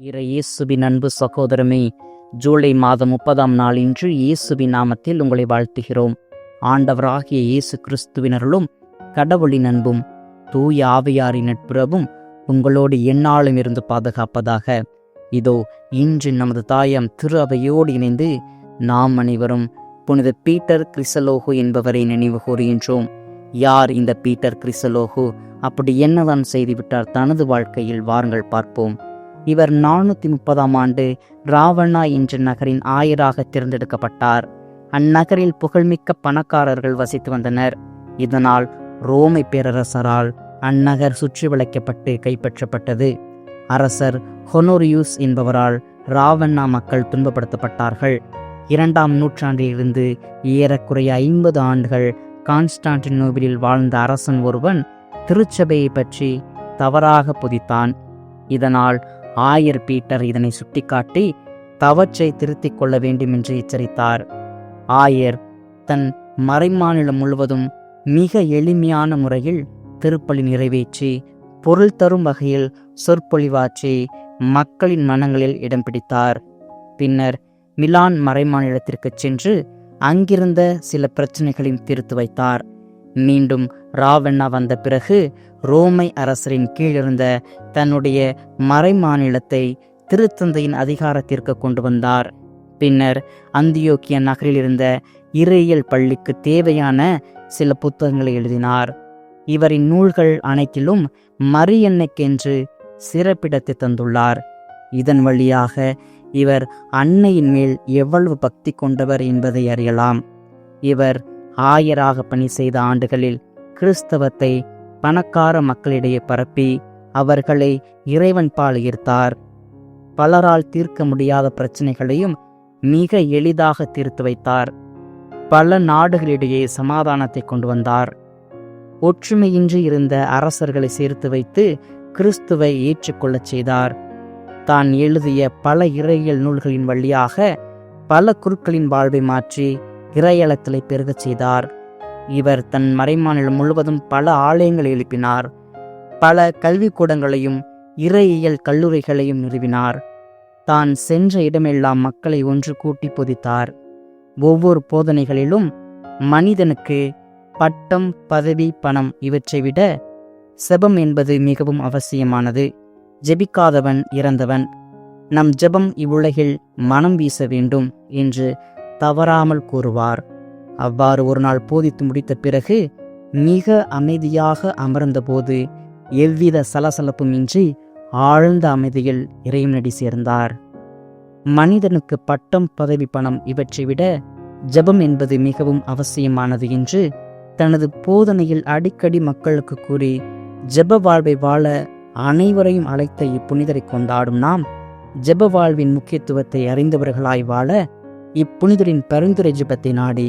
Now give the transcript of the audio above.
இறை இயேசுவின் அன்பு சகோதரமே ஜூலை மாதம் முப்பதாம் நாள் இன்று இயேசுவின் நாமத்தில் உங்களை வாழ்த்துகிறோம். ஆண்டவராகிய இயேசு கிறிஸ்துவினர்களும் கடவுளின் அன்பும் தூய ஆவியாரின் நட்புறவும் உங்களோடு எந்நாளும் இருந்து பாதுகாப்பதாக. இதோ இன்று நமது தாயம் திரு அவையோடு இணைந்து நாம் அனைவரும் புனித பீட்டர் கிறிசலோகு என்பவரை நினைவு கூறுகின்றோம். யார் இந்த பீட்டர் கிறிசலோகு அப்படி என்னதான் செய்துவிட்டார்? தனது வாழ்க்கையில் வாருங்கள் பார்ப்போம். இவர் நானூத்தி முப்பதாம் ஆண்டு ராவணா என்ற நகரின் ஆயராக தேர்ந்தெடுக்கப்பட்டார். அந்நகரில் புகழ்மிக்க பணக்காரர்கள் வசித்து வந்தனர். இதனால் ரோமை பேரரசரால் அந்நகர் சுற்றி வளைக்கப்பட்டு கைப்பற்றப்பட்டது. அரசர் ஹொனோரியூஸ் என்பவரால் ராவண்ணா மக்கள் துன்பப்படுத்தப்பட்டார்கள். இரண்டாம் நூற்றாண்டிலிருந்து ஏறக்குறைய ஐம்பது ஆண்டுகள் கான்ஸ்டான்டினோபிலில் வாழ்ந்த அரசன் ஒருவன் திருச்சபையை பற்றி தவறாக புதித்தான். இதனால் ஆயர் பீட்டர் இதனை சுட்டிக்காட்டி தவற்றை திருத்திக் கொள்ள வேண்டும் என்று எச்சரித்தார். ஆயர் தன் மறைமாநிலம் முழுவதும் மிக எளிமையான முறையில் திருப்பலி நிறைவேற்றி பொருள் தரும் வகையில் சொற்பொழிவாற்றி மக்களின் மனங்களில் இடம் பிடித்தார். பின்னர் மிலான் மறைமாநிலத்திற்கு சென்று அங்கிருந்த சில பிரச்சனைகளையும் தீர்த்து வைத்தார். மீண்டும் ராவண்ணா வந்த பிறகு ரோமை அரசரின் கீழிருந்த தன்னுடைய மறைமாநிலத்தை திருத்தந்தையின் அதிகாரத்திற்கு கொண்டு வந்தார். பின்னர் அந்தியோக்கிய நகரில் இருந்த இறையியல் பள்ளிக்கு தேவையான சில புத்தகங்களை எழுதினார். இவரின் நூல்கள் அனைத்திலும் மரியன்னைக்கென்று சிறப்பிடத்தை தந்துள்ளார். இதன் வழியாக இவர் அன்னையின் மேல் எவ்வளவு பக்தி கொண்டவர் என்பதை அறியலாம். இவர் ஆயராக பணி செய்த ஆண்டுகளில் கிறிஸ்தவத்தை பணக்கார மக்களிடையே பரப்பி அவர்களை இறைவன் பால் ஈர்த்தார். பலரால் தீர்க்க முடியாத பிரச்சனைகளையும் மிக எளிதாக தீர்த்து வைத்தார். பல நாடுகளிடையே சமாதானத்தை கொண்டு வந்தார். ஒற்றுமையின்றி இருந்த அரசர்களை சேர்த்து வைத்து கிறிஸ்துவை ஏற்றுக்கொள்ளச் செய்தார். தான் எழுதிய பல இறையியல் நூல்களின் வழியாக பல குருக்களின் வாழ்வை மாற்றி இறையளத்தலை பெருகச் செய்தார். இவர் தன் மறைமாநிலம் முழுவதும் பல ஆலயங்களை எழுப்பினார். பல கல்விக்கூடங்களையும் இறையியல் கல்லூரிகளையும் நிறுவினார். தான் சென்ற இடமெல்லாம் மக்களை ஒன்று கூட்டி பொதித்தார். ஒவ்வொரு போதனைகளிலும் மனிதனுக்கு பட்டம் பதவி பணம் இவற்றை விட செபம் என்பது மிகவும் அவசியமானது. ஜெபிக்காதவன் இறந்தவன். நம் ஜெபம் இவ்வுலகில் மனம் வீச வேண்டும் என்று தவறாமல் கூறுவார். அவ்வாறு ஒரு நாள் போதித்து முடித்த பிறகு மிக அமைதியாக அமர்ந்தபோது எவ்வித சலசலப்புமின்றி ஆழ்ந்த அமைதியில் இறைவனடி சேர்ந்தார். மனிதனுக்கு பட்டம் பதவி பணம் இவற்றை விட ஜெபம் என்பது மிகவும் அவசியமானது என்று தனது போதனையில் அடிக்கடி மக்களுக்கு கூறி ஜப வாழ்வை வாழ அனைவரையும் அழைத்த இப்புனிதரை கொண்டாடும் நாம் ஜப வாழ்வின் முக்கியத்துவத்தை அறிந்தவர்களாய் வாழ இப்புனிதரின் பரிந்துரை ஜபத்தை நாடி